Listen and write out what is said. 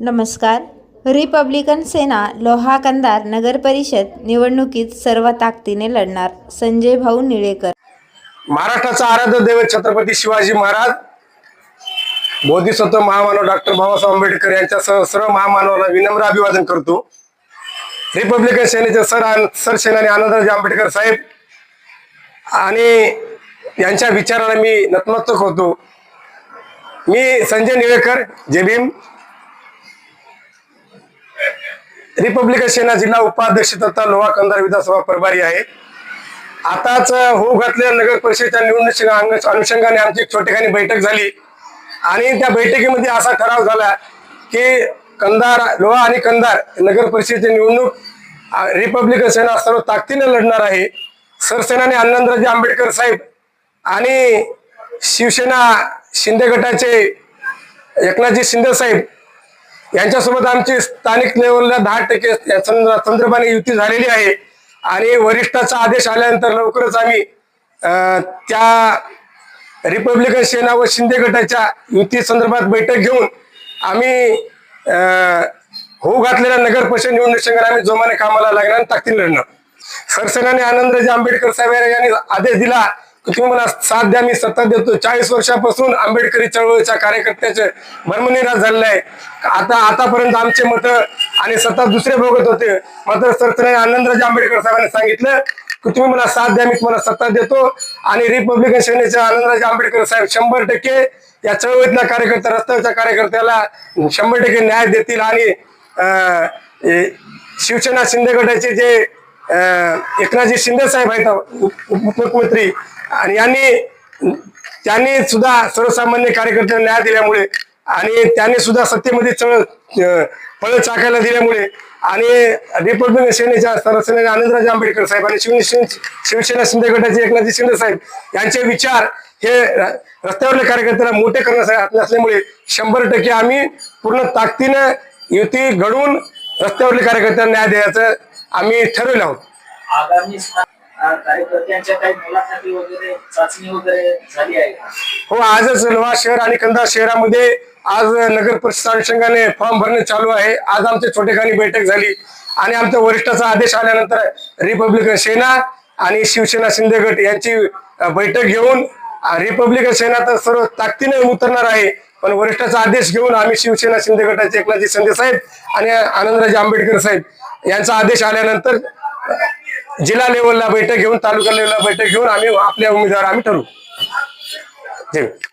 नमस्कार. रिपब्लिकन सेना लोहा कंदार नगर परिषद निवडणुकीत सर्व ताकदीने लढणार संजय भाऊ निळेकर. महाराष्ट्राचा आराध्य दैवत छत्रपती शिवाजी महाराज बोधिसत्व महामानव डॉक्टर बाबासाहेब आंबेडकर यांच्या सर्व महामानवाला विनम्र अभिवादन करतो. रिपब्लिकन सेनेचे सर सर सेनानी आनंदराजे आंबेडकर साहेब आणि यांच्या विचाराला मी नतमस्तक होतो. मी संजय निळेकर जय भीम. रिपब्लिकन सेना जिल्हा उपाध्यक्ष तथा लोहा कंधार विधानसभा प्रभारी आहे. आताच हो घातलेल्या नगर परिषदेच्या निवडणुकीच्या अनुषंगाने आमची एक छोटेखानी बैठक झाली. आणि त्या बैठकीमध्ये असा ठराव झाला की कंधार लोहा आणि कंधार नगर परिषदेची निवडणूक रिपब्लिकन सेना सर्व ताकदीने लढणार आहे. सरसेनाने आनंदराजे आंबेडकर साहेब आणि शिवसेना शिंदे गटाचे एकनाथजी शिंदे साहेब यांच्यासोबत आमची स्थानिक लेवलला दहा टक्के या संदर्भाने युती झालेली आहे. आणि वरिष्ठाचा आदेश आल्यानंतर लवकरच आम्ही त्या रिपब्लिकन सेना व शिंदे गटाच्या युती संदर्भात बैठक घेऊन आम्ही होऊ घातलेल्या नगर परिषद निवडणुकीवर आम्ही जोमाने कामाला लागणार आणि ताकदीने लढणार. सरसेनाने आनंदराजे आंबेडकर साहेब यांनी आदेश दिला तुम्ही मला साथ द्या मी सत्ता देतो. चाळीस वर्षापासून आंबेडकरी चळवळीच्या कार्यकर्त्याचे भरमनिराश झालेले आहे. आता आतापर्यंत आमचे मत आणि सत्ता दुसरे भोगत होते. मात्र सरसेनाने आनंदराजे आंबेडकर साहेबांनी सांगितलं की तुम्ही मला साथ द्या मी तुम्हाला सत्ता देतो. आणि रिपब्लिकन सेनेचे आनंदराजे आंबेडकर साहेब शंभर टक्के या चळवळीतल्या कार्यकर्त्या रस्त्याच्या कार्यकर्त्याला शंभर टक्के न्याय देतील. आणि शिवसेना शिंदे गटाचे जे एकनाथजी शिंदे साहेब आहेत उप- उपमुख्यमंत्री. आणि यांनी त्यांनी सुद्धा सर्वसामान्य कार्यकर्त्यांना न्याय दिल्यामुळे आणि त्यांनी सुद्धा सत्तेमध्ये चळ पळ चाकायला दिल्यामुळे आणि रिपब्लिकन सेनेच्या सरसेने आनंदराज आंबेडकर साहेब आणि शिवसेना शिवसेना शिंदे गटाचे एकनाथजी शिंदे साहेब यांचे विचार हे र- रस्त्यावरल्या कार्यकर्त्याला मोठे करण्यासाठी असल्यामुळे शंभर टक्के आम्ही पूर्ण ताकदीनं युती घडवून रस्त्यावरल्या कार्यकर्त्यांना न्याय द्यायचं आम्ही ठरवलं आहोत. आगामी स्था- अ, कार्यकर्त्यांच्या काही मुलाखती वगैरे चाचणी वगैरे झाली आहे का? हो आजच लोहा शहर आणि कंधार शहरामध्ये आज नगर परिषद अनुषंगाने फॉर्म भरणे चालू आहे. आज आमची छोटेखानी बैठक झाली आणि आमच्या वरिष्ठाचा आदेश आल्यानंतर रिपब्लिकन सेना आणि शिवसेना शिंदे गट यांची अ, बैठक घेऊन अ, रिपब्लिकन सेना तर सर्व ताकदीने उतरणार आहे. पण वरिष्ठाचा आदेश घेऊन आम्ही शिवसेना शिंदे गटाचे एकनाथजी शिंदे साहेब आणि आनंदराजे आंबेडकर साहेब यांचा आदेश आल्यानंतर जिल्हा लेवलला बैठक घेऊन तालुका लेवलला बैठक घेऊन आम्ही आपल्या उमेदवार आम्ही ठरवू.